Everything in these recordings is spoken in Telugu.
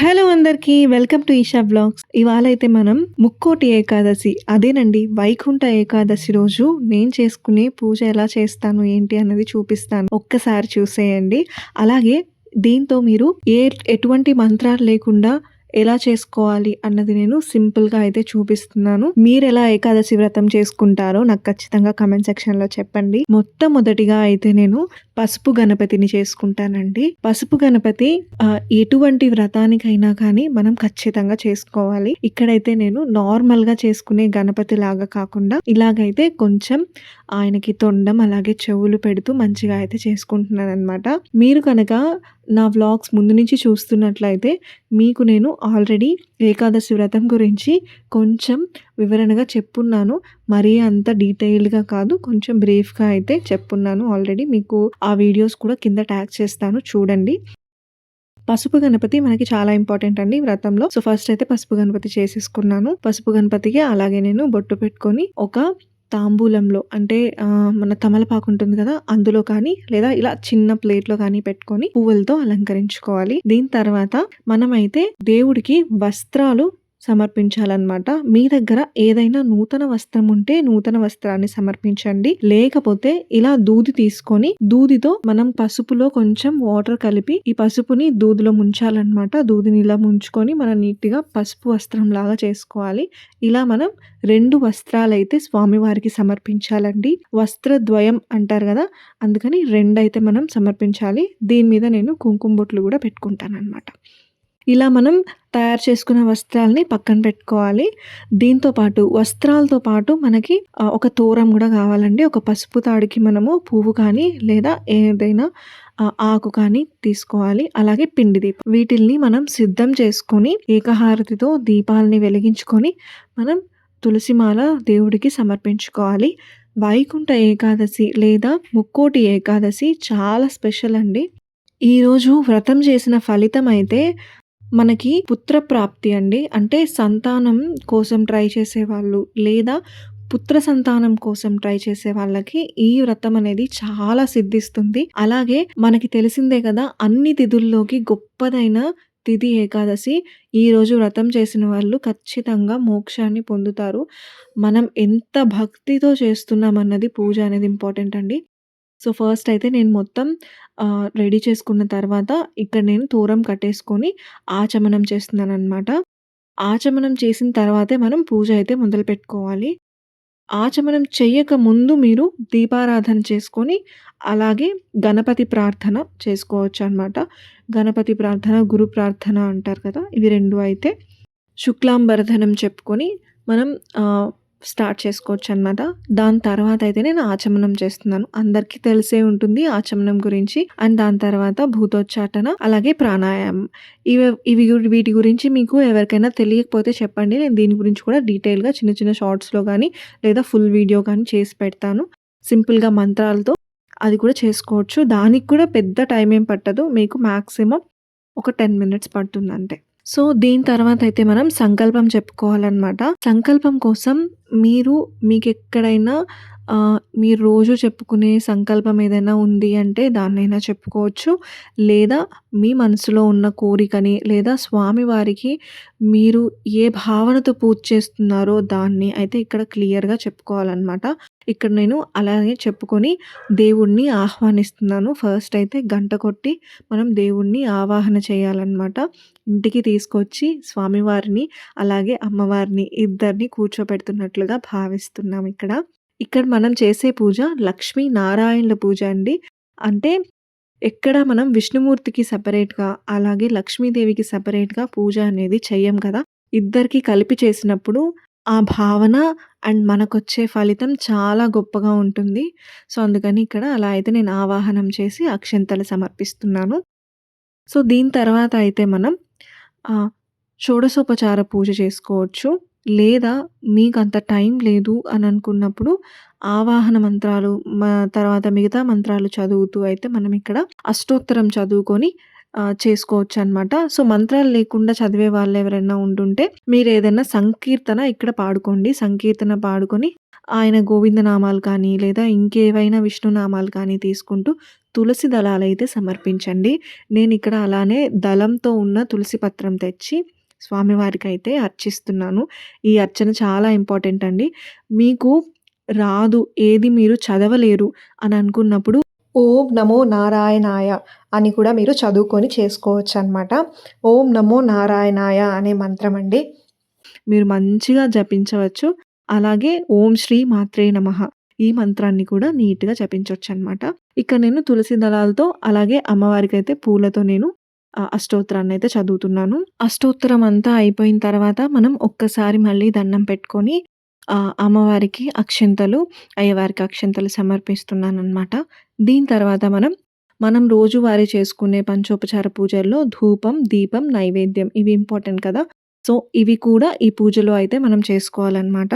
హలో అందరికీ వెల్కమ్ టు ఈషా బ్లాగ్స్ ఇవాళ అయితే మనం ముక్కోటి ఏకాదశి అదేనండి వైకుంఠ ఏకాదశి రోజు నేను చేసుకునే పూజ ఎలా చేస్తాను ఏంటి అన్నది చూపిస్తాను. ఒక్కసారి చూసేయండి. అలాగే దీంతో మీరు ఏ ఎటువంటి మంత్రాలు లేకుండా ఎలా చేసుకోవాలి అన్నది నేను సింపుల్గా అయితే చూపిస్తున్నాను. మీరు ఎలా ఏకాదశి వ్రతం చేసుకుంటారో నాకు ఖచ్చితంగా కమెంట్ సెక్షన్లో చెప్పండి. మొట్టమొదటిగా అయితే నేను పసుపు గణపతిని చేసుకుంటానండి. పసుపు గణపతి ఎటువంటి వ్రతానికైనా కానీ మనం ఖచ్చితంగా చేసుకోవాలి. ఇక్కడైతే నేను నార్మల్గా చేసుకునే గణపతి లాగా కాకుండా ఇలాగైతే కొంచెం ఆయనకి తొండం అలాగే చెవులు పెడుతూ మంచిగా అయితే చేసుకుంటున్నాను అనమాట మీరు కనుక నా వ్లాగ్స్ ముందు నుంచి చూస్తున్నట్లయితే మీకు నేను ఆల్రెడీ ఏకాదశి వ్రతం గురించి కొంచెం వివరణగా చెప్పున్నాను. మరీ అంత డీటెయిల్గా కాదు కొంచెం బ్రీఫ్గా అయితే చెప్పున్నాను ఆల్రెడీ. మీకు ఆ వీడియోస్ కూడా కింద ట్యాగ్ చేస్తాను చూడండి. పసుపు గణపతి మనకి చాలా ఇంపార్టెంట్ అండి వ్రతంలో. సో ఫస్ట్ అయితే పసుపు గణపతి చేసేసుకున్నాను. పసుపు గణపతికి అలాగే నేను బొట్టు పెట్టుకొని ఒక తాంబూలంలో అంటే మన తమలపాకు ఉంటుంది కదా అందులో కానీ లేదా ఇలా చిన్న ప్లేట్లో కానీ పెట్టుకొని పువ్వులతో అలంకరించుకోవాలి. దీని తర్వాత మనమైతే దేవుడికి వస్త్రాలు సమర్పించాలన్నమాట. మీ దగ్గర ఏదైనా నూతన వస్త్రం ఉంటే నూతన వస్త్రాన్ని సమర్పించండి. లేకపోతే ఇలా దూది తీసుకొని దూదితో మనం పసుపులో కొంచెం వాటర్ కలిపి ఈ పసుపుని దూదిలో ముంచాలన్నమాట. దూదిని ఇలా ముంచుకొని మనం నీట్గా పసుపు వస్త్రం లాగా చేసుకోవాలి. ఇలా మనం రెండు వస్త్రాలు అయితే స్వామివారికి సమర్పించాలండి. వస్త్రద్వయం అంటారు కదా అందుకని రెండైతే మనం సమర్పించాలి. దీని మీద నేను కుంకుమ బొట్లు కూడా పెట్టుకుంటాను అనమాట ఇలా మనం తయారు చేసుకున్న వస్త్రాలని పక్కన పెట్టుకోవాలి. దీంతో పాటు వస్త్రాలతో పాటు మనకి ఒక తోరం కూడా కావాలండి. ఒక పసుపు తాడికి మనము పువ్వు కానీ లేదా ఏదైనా ఆకు కానీ తీసుకోవాలి. అలాగే పిండి దీపం. వీటిల్ని మనం సిద్ధం చేసుకొని ఏకహారతితో దీపాలని వెలిగించుకొని మనం తులసిమాల దేవుడికి సమర్పించుకోవాలి. వైకుంఠ ఏకాదశి లేదా ముక్కోటి ఏకాదశి చాలా స్పెషల్ అండి. ఈరోజు వ్రతం చేసిన ఫలితం అయితే మనకి పుత్ర ప్రాప్తి అండి. అంటే సంతానం కోసం ట్రై చేసేవాళ్ళు లేదా పుత్ర సంతానం కోసం ట్రై చేసే వాళ్ళకి ఈ వ్రతం అనేది చాలా సిద్ధిస్తుంది. అలాగే మనకి తెలిసిందే కదా అన్ని తిథుల్లోకి గొప్పదైన తిథి ఏకాదశి. ఈరోజు వ్రతం చేసిన వాళ్ళు ఖచ్చితంగా మోక్షాన్ని పొందుతారు. మనం ఎంత భక్తితో చేస్తున్నాం అన్నది పూజ అనేది ఇంపార్టెంట్ అండి. సో ఫస్ట్ అయితే నేను మొత్తం రెడీ చేసుకున్న తర్వాత ఇక్కడ నేను తోరం కట్టేసుకొని ఆచమనం చేస్తున్నాను అనమాట ఆచమనం చేసిన తర్వాతే మనం పూజ అయితే మొదలు పెట్టుకోవాలి. ఆచమనం చెయ్యక ముందు మీరు దీపారాధన చేసుకొని అలాగే గణపతి ప్రార్థన చేసుకోవచ్చు అనమాట గణపతి ప్రార్థన గురు ప్రార్థన అంటారు కదా ఇవి రెండు అయితే శుక్లాంబరధనం చెప్పుకొని మనం స్టార్ట్ చేసుకోవచ్చు అనమాట దాని తర్వాత అయితే నేను ఆచమనం చేస్తున్నాను. అందరికీ తెలిసే ఉంటుంది ఆచమనం గురించి. అండ్ దాని తర్వాత భూతోచ్చాటన అలాగే ప్రాణాయామం. ఇవి ఇవి వీటి గురించి మీకు ఎవరికైనా తెలియకపోతే చెప్పండి. నేను దీని గురించి కూడా డీటెయిల్గా చిన్న చిన్న షార్ట్స్లో కానీ లేదా ఫుల్ వీడియో కానీ చేసి పెడతాను. సింపుల్గా మంత్రాలతో అది కూడా చేసుకోవచ్చు. దానికి కూడా పెద్ద టైం ఏం పట్టదు. మీకు మ్యాక్సిమం ఒక టెన్ మినిట్స్ పడుతుంది అంతే. సో దీని తర్వాత అయితే మనం సంకల్పం చెప్పుకోవాలన్నమాట. సంకల్పం కోసం మీరు మీకు ఎక్కడైనా మీరు రోజు చెప్పుకునే సంకల్పం ఏదైనా ఉంది అంటే దాన్నైనా చెప్పుకోవచ్చు. లేదా మీ మనసులో ఉన్న కోరికని లేదా స్వామివారికి మీరు ఏ భావనతో పూజ చేస్తున్నారో దాన్ని అయితే ఇక్కడ క్లియర్గా చెప్పుకోవాలన్నమాట. ఇక్కడ నేను అలాగే చెప్పుకొని దేవుణ్ణి ఆహ్వానిస్తున్నాను. ఫస్ట్ అయితే గంట కొట్టి మనం దేవుణ్ణి ఆవాహన చేయాలన్నమాట. ఇంటికి తీసుకొచ్చి స్వామివారిని అలాగే అమ్మవారిని ఇద్దరిని కూర్చోపెడుతున్నట్లుగా భావిస్తున్నాం ఇక్కడ. ఇక్కడ మనం చేసే పూజ లక్ష్మీ నారాయణుల పూజ అండి. అంటే ఎక్కడ మనం విష్ణుమూర్తికి సపరేట్గా అలాగే లక్ష్మీదేవికి సపరేట్గా పూజ అనేది చెయ్యం కదా. ఇద్దరికి కలిపి చేసినప్పుడు ఆ భావన అండ్ మనకొచ్చే ఫలితం చాలా గొప్పగా ఉంటుంది. సో అందుకని ఇక్కడ అలా అయితే నేను ఆవాహనం చేసి అక్షంతలు సమర్పిస్తున్నాను. సో దీని తర్వాత అయితే మనం షోడశోపచార పూజ చేసుకోవచ్చు. లేదా మీకు అంత టైం లేదు అని అనుకున్నప్పుడు ఆవాహన మంత్రాలు తర్వాత మిగతా మంత్రాలు చదువుతూ అయితే మనం ఇక్కడ అష్టోత్తరం చదువుకొని చేసుకోవచ్చు అనమాట సో మంత్రాలు లేకుండా చదివే వాళ్ళు ఎవరైనా ఉంటుంటే మీరు ఏదైనా సంకీర్తన ఇక్కడ పాడుకోండి. సంకీర్తన పాడుకొని ఆయన గోవిందనామాలు కానీ లేదా ఇంకేవైనా విష్ణునామాలు కానీ తీసుకుంటూ తులసి దళాలు అయితే సమర్పించండి. నేను ఇక్కడ అలానే దళంతో ఉన్న తులసి పత్రం తెచ్చి స్వామివారికి అయితే అర్చిస్తున్నాను. ఈ అర్చన చాలా ఇంపార్టెంట్ అండి. మీకు రాదు ఏది మీరు చదవలేరు అని అనుకున్నప్పుడు ఓం నమో నారాయణాయ అని కూడా మీరు చదువుకొని చేసుకోవచ్చు అనమాట ఓం నమో నారాయణాయ అనే మంత్రం అండి. మీరు మంచిగా జపించవచ్చు. అలాగే ఓం శ్రీ మాత్రే నమః ఈ మంత్రాన్ని కూడా నీట్‌గా జపించవచ్చు అనమాట. ఇక్కడ నేను తులసి దళాలతో అలాగే అమ్మవారికి అయితే పూలతో నేను అష్టోత్తరాన్ని అయితే చదువుతున్నాను. అష్టోత్తరం అంతా అయిపోయిన తర్వాత మనం ఒక్కసారి మళ్ళీ దండం పెట్టుకొని అమ్మవారికి అక్షింతలు, అయ్యవారికి అక్షింతలు సమర్పిస్తున్నాననమాట. దీని తర్వాత మనం, మనం రోజువారీ చేసుకునే పంచోపచార పూజల్లో ధూపం, దీపం, నైవేద్యం ఇవి ఇంపార్టెంట్ కదా! సో, ఇవి కూడా ఈ పూజలో అయితే మనం చేసుకోవాలనమాట.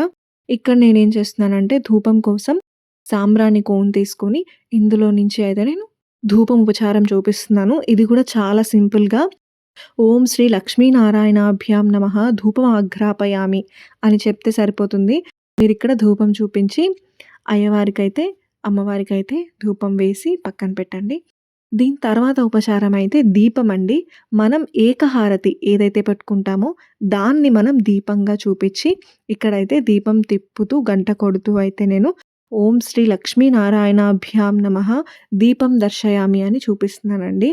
ఇక్కడ నేనేం చేస్తున్నానంటే ధూపం కోసం సాంబ్రాణి కోన్ తీసుకొని ఇందులో నుంచి అయితే నేను ధూపం ఉపచారం చూపిస్తున్నాను. ఇది కూడా చాలా సింపుల్‌గా ఓం శ్రీ లక్ష్మీనారాయణాభ్యాం నమః ధూపం ఆఘ్రాపయామి అని చెప్తే సరిపోతుంది. మీరు ఇక్కడ ధూపం చూపించి అయ్యవారికైతే, అమ్మవారికైతే ధూపం వేసి పక్కన పెట్టండి. దీని తర్వాత ఉపచారం అయితే దీపం అండి. మనం ఏకహారతి ఏదైతే పెట్టుకుంటామో దాన్ని మనం దీపంగా చూపించి ఇక్కడైతే దీపం తిప్పుతూ గంట కొడుతూ అయితే నేను ఓం శ్రీ లక్ష్మీనారాయణాభ్యాం నమః దీపం దర్శయామి అని చూపిస్తున్నానండి.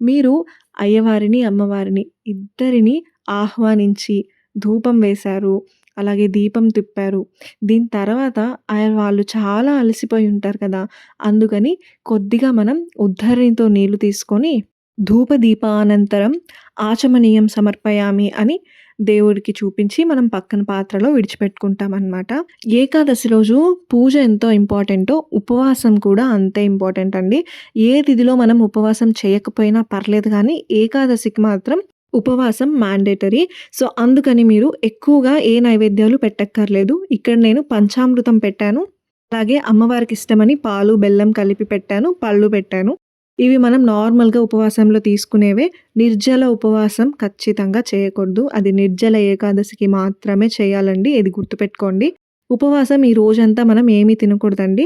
మీరు అయ్యవారిని, అమ్మవారిని ఇద్దరిని ఆహ్వానించి ధూపం వేశారు. అలాగే దీపం తిప్పారు. దీని తర్వాత ఆయన వాళ్ళు చాలా అలసిపోయి ఉంటారు కదా! అందుకని కొద్దిగా మనం ఉద్ధరణితో నీళ్ళు తీసుకొని ధూపదీపానంతరం ఆచమనీయం సమర్పయామి అని దేవుడికి చూపించి మనం పక్కన పాత్రలో విడిచిపెట్టుకుంటాం అనమాట ఏకాదశి రోజు పూజ ఎంతో ఇంపార్టెంటో ఉపవాసం కూడా అంతే ఇంపార్టెంట్ అండి. ఏ తిథిలో మనం ఉపవాసం చేయకపోయినా పర్లేదు కానీ ఏకాదశికి మాత్రం ఉపవాసం మ్యాండేటరీ. సో, అందుకని మీరు ఎక్కువగా ఏ నైవేద్యాలు పెట్టక్కర్లేదు. ఇక్కడ నేను పంచామృతం పెట్టాను. అలాగే అమ్మవారికి ఇష్టమని పాలు, బెల్లం కలిపి పెట్టాను. పళ్ళు పెట్టాను. ఇవి మనం నార్మల్‌గా ఉపవాసంలో తీసుకునేవే. నిర్జల ఉపవాసం ఖచ్చితంగా చేయకూడదు. అది నిర్జల ఏకాదశికి మాత్రమే చేయాలండి. ఇది గుర్తుపెట్టుకోండి. ఉపవాసం ఈ రోజంతా మనం ఏమీ తినకూడదండి.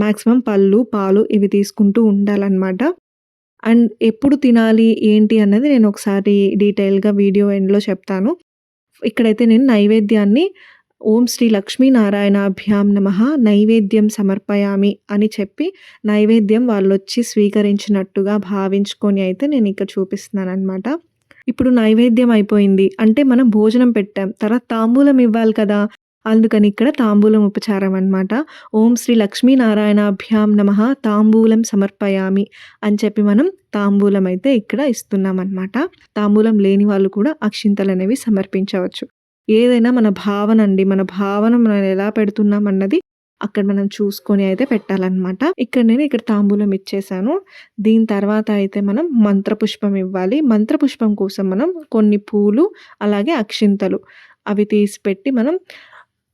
మ్యాక్సిమం పళ్ళు, పాలు ఇవి తీసుకుంటూ ఉండాలన్నమాట అండ్ ఎప్పుడు తినాలి, ఏంటి అన్నది నేను ఒకసారి డీటెయిల్‌గా వీడియో ఎండ్‌లో చెప్తాను. ఇక్కడైతే నేను నైవేద్యాన్ని ఓం శ్రీ లక్ష్మీనారాయణాభ్యాం నమః నైవేద్యం సమర్పయామి అని చెప్పి నైవేద్యం వాళ్ళొచ్చి స్వీకరించినట్టుగా భావించుకొని అయితే నేను ఇక్కడ చూపిస్తున్నాను అనమాట ఇప్పుడు నైవేద్యం అయిపోయింది. అంటే మనం భోజనం పెట్టాం. తర్వాత తాంబూలం ఇవ్వాలి కదా! అందుకని ఇక్కడ తాంబూలం ఉపచారం అనమాట. ఓం శ్రీ లక్ష్మీనారాయణాభ్యాం నమః తాంబూలం సమర్పయామి అని చెప్పి మనం తాంబూలం అయితే ఇక్కడ ఇస్తున్నామనమాట. తాంబూలం లేని వాళ్ళు కూడా అక్షింతలనేవి సమర్పించవచ్చు. ఏదైనా మన భావన అండి. మన భావన మనం ఎలా పెడుతున్నాం అన్నది అక్కడ మనం చూసుకొని అయితే పెట్టాలన్నమాట ఇక్కడ నేను ఇక్కడ తాంబూలం ఇచ్చేసాను. దీని తర్వాత అయితే మనం మంత్రపుష్పం ఇవ్వాలి. మంత్రపుష్పం కోసం మనం కొన్ని పూలు, అలాగే అక్షింతలు అవి తీసి పెట్టి మనం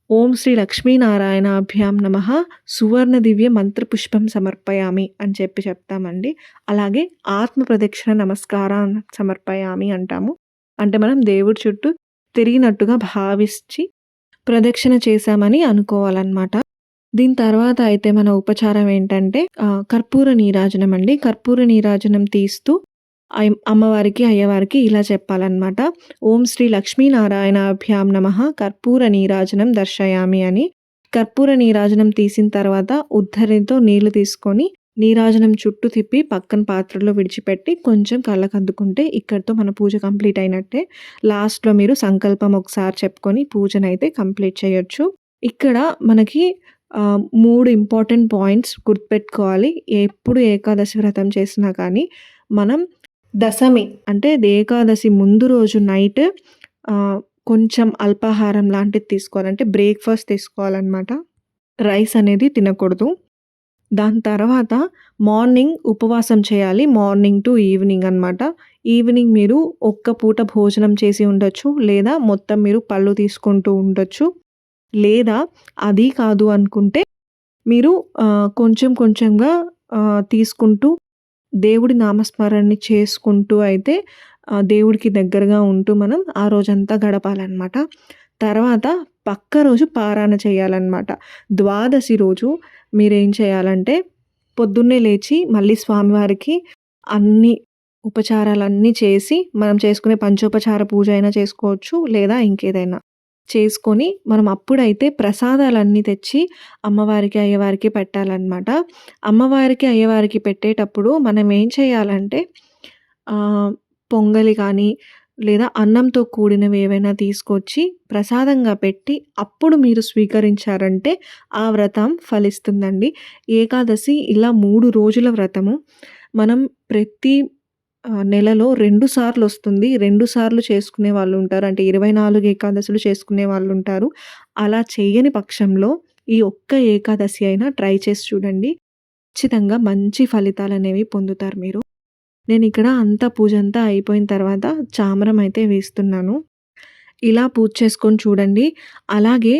ఓం శ్రీ లక్ష్మీనారాయణ అభ్యాం నమః సువర్ణ దివ్య మంత్రపుష్పం సమర్పయామి అని చెప్పి చెప్తామండి. అలాగే ఆత్మ ప్రదక్షిణ నమస్కారం సమర్పయామి అంటాము. అంటే మనం దేవుడి చుట్టూ తిరిగినట్టుగా భావించి ప్రదక్షిణ చేశామని అనుకోవాలన్నమాట దీని తర్వాత అయితే మన ఉపచారం ఏంటంటే కర్పూర నీరాజనం అండి. కర్పూర నీరాజనం తీస్తూ అమ్మవారికి, అయ్యవారికి ఇలా చెప్పాలనమాట. ఓం శ్రీ లక్ష్మీనారాయణాభ్యాం నమః కర్పూర నీరాజనం దర్శయామి అని. కర్పూర నీరాజనం తీసిన తర్వాత ఉద్ధరితో నీళ్ళు తీసుకొని నీరాజనం చుట్టూ తిప్పి పక్కన పాత్రలో విడిచిపెట్టి కొంచెం కళ్ళకు అందుకుంటే ఇక్కడితో మన పూజ కంప్లీట్ అయినట్టే. లాస్ట్‌లో మీరు సంకల్పం ఒకసారి చెప్పుకొని పూజనైతే కంప్లీట్ చేయొచ్చు. ఇక్కడ మనకి మూడు ఇంపార్టెంట్ పాయింట్స్ గుర్తుపెట్టుకోవాలి. ఎప్పుడు ఏకాదశి వ్రతం చేసినా కానీ మనం దశమి అంటే ఏకాదశి ముందు రోజు నైట్ కొంచెం అల్పాహారం లాంటిది తీసుకోవాలంటే బ్రేక్‌ఫాస్ట్ తీసుకోవాలన్నమాట రైస్ అనేది తినకూడదు. దాని తర్వాత మార్నింగ్ ఉపవాసం చేయాలి. మార్నింగ్ టు ఈవినింగ్ అనమాట. ఈవినింగ్ మీరు ఒక్క పూట భోజనం చేసి ఉండొచ్చు. లేదా మొత్తం మీరు పళ్ళు తీసుకుంటూ ఉండొచ్చు. లేదా అది కాదు అనుకుంటే మీరు కొంచెం కొంచెంగా తీసుకుంటూ దేవుడి నామస్మరణని చేసుకుంటూ అయితే దేవుడికి దగ్గరగా ఉంటూ మనం ఆ రోజంతా గడపాలన్నమాట తర్వాత పక్క రోజు పారాయణ చేయాలన్నమాట. ద్వాదశి రోజు మీరేం చేయాలంటే పొద్దున్నే లేచి మళ్ళీ స్వామివారికి అన్ని ఉపచారాలన్నీ చేసి మనం చేసుకునే పంచోపచార పూజ అయినా చేసుకోవచ్చు. లేదా ఇంకేదైనా చేసుకొని మనం అప్పుడైతే ప్రసాదాలన్నీ తెచ్చి అమ్మవారికి, అయ్యవారికి పెట్టాలన్నమాట. అమ్మవారికి, అయ్యవారికి పెట్టేటప్పుడు మనం ఏం చేయాలంటే పొంగలి కానీ లేదా అన్నంతో కూడినవి ఏవైనా తీసుకొచ్చి ప్రసాదంగా పెట్టి అప్పుడు మీరు స్వీకరించారంటే ఆ వ్రతం ఫలిస్తుందండి. ఏకాదశి ఇలా మూడు రోజుల వ్రతము. మనం ప్రతి నెలలో రెండు సార్లు వస్తుంది. రెండు సార్లు చేసుకునే వాళ్ళు ఉంటారు అంటే 24 ఏకాదశులు చేసుకునే వాళ్ళు ఉంటారు అలా చేయని పక్షంలో ఈ ఒక్క ఏకాదశి అయినా ట్రై చేసి చూడండి. ఖచ్చితంగా మంచి ఫలితాలనేవి పొందుతారు మీరు. నేను ఇక్కడ అంతా పూజంతా అయిపోయిన తర్వాత చామరం అయితే వేస్తున్నాను. ఇలా పూజ చేసుకొని చూడండి. అలాగే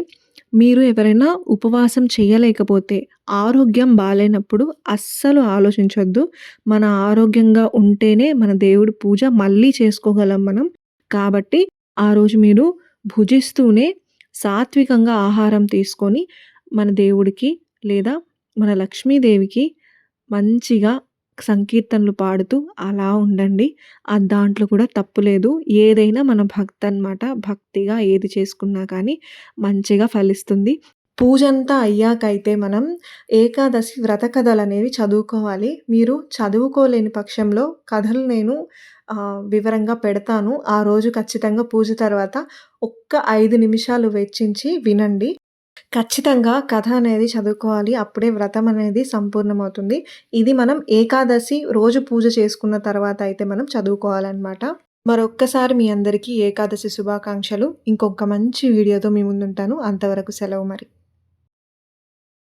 మీరు ఎవరైనా ఉపవాసం చేయలేకపోతే ఆరోగ్యం బాగాలేనప్పుడు అస్సలు ఆలోచించొద్దు. మన ఆరోగ్యంగా ఉంటేనే మన దేవుడి పూజ మళ్ళీ చేసుకోగలం మనం. కాబట్టి ఆ రోజు మీరు భుజిస్తూనే సాత్వికంగా ఆహారం తీసుకొని మన దేవుడికి లేదా మన లక్ష్మీదేవికి మంచిగా సంకీర్తనలు పాడుతూ అలా ఉండండి. ఆ దాంట్లో కూడా తప్పు లేదు. ఏదైనా మన భక్తి అనమాట భక్తిగా ఏది చేసుకున్నా కానీ మంచిగా ఫలిస్తుంది. పూజంతా అయ్యాకైతే మనం ఏకాదశి వ్రత కథలు అనేవి చదువుకోవాలి. మీరు చదువుకోలేని పక్షంలో కథలు నేను వివరంగా పెడతాను. ఆ రోజు ఖచ్చితంగా పూజ తర్వాత ఒక్క ఐదు నిమిషాలు వెచ్చించి వినండి. ఖచ్చితంగా కథ అనేది చదువుకోవాలి. అప్పుడే వ్రతం అనేది సంపూర్ణమవుతుంది. ఇది మనం ఏకాదశి రోజు పూజ చేసుకున్న తర్వాత అయితే మనం చదువుకోవాలన్నమాట మరొక్కసారి మీ అందరికీ ఏకాదశి శుభాకాంక్షలు. ఇంకొక మంచి వీడియోతో మీ ముందుంటాను. అంతవరకు సెలవు మరి.